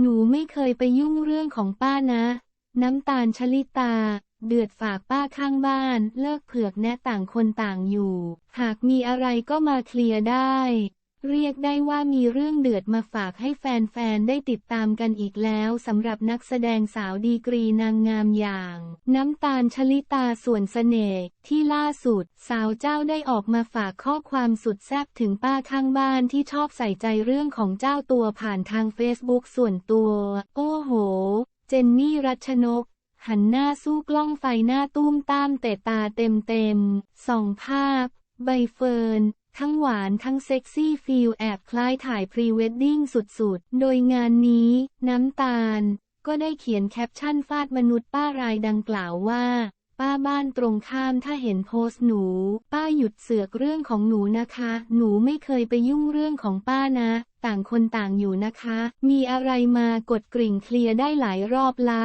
หนูไม่เคยไปยุ่งเรื่องของป้านะ น้ำตาลชลิตา เดือดฝากป้าข้างบ้าน เลิกเผือกแนะต่างคนต่างอยู่ หากมีอะไรก็มาเคลียร์ได้ เรียกได้ว่ามีเรื่องเดือดมาฝากให้แฟนๆ ได้ติดตามกันอีกแล้วสำหรับนักแสดงสาวดีกรีนางงามอย่าง น้ำตาลชลิตาส่วนเสน่ห์ที่ล่าสุด สาวเจ้าได้ออกมาฝากข้อความสุดแซ่บถึงป้าข้างบ้านที่ชอบใส่ใจเรื่องของเจ้าตัวผ่านทางเฟซบุ๊กส่วนตัว โอ้โห เจนนี่รัชนกหันหน้าสู้กล้องไฟหน้าตุ้มตามแต่ตาเต็มเต็มๆส่องภาพ ใบเฟิร์น ทั้งหวานทั้งเซ็กซี่ฟีลแอบคล้ายถ่ายพรีเวดดิ้งสุดๆ โดยงานนี้ น้ำตาล ก็ได้เขียนแคปชั่นฟาดมนุษย์ป้ารายดังกล่าวว่า ป้าบ้านตรงข้ามถ้าเห็นโพสต์หนู ป้าหยุดเสือกเรื่องของหนูนะคะ หนูไม่เคยไปยุ่งเรื่องของป้านะ ต่างคนต่างอยู่นะคะ มีอะไรมากดกริ่งเคลียร์ได้หลายรอบละ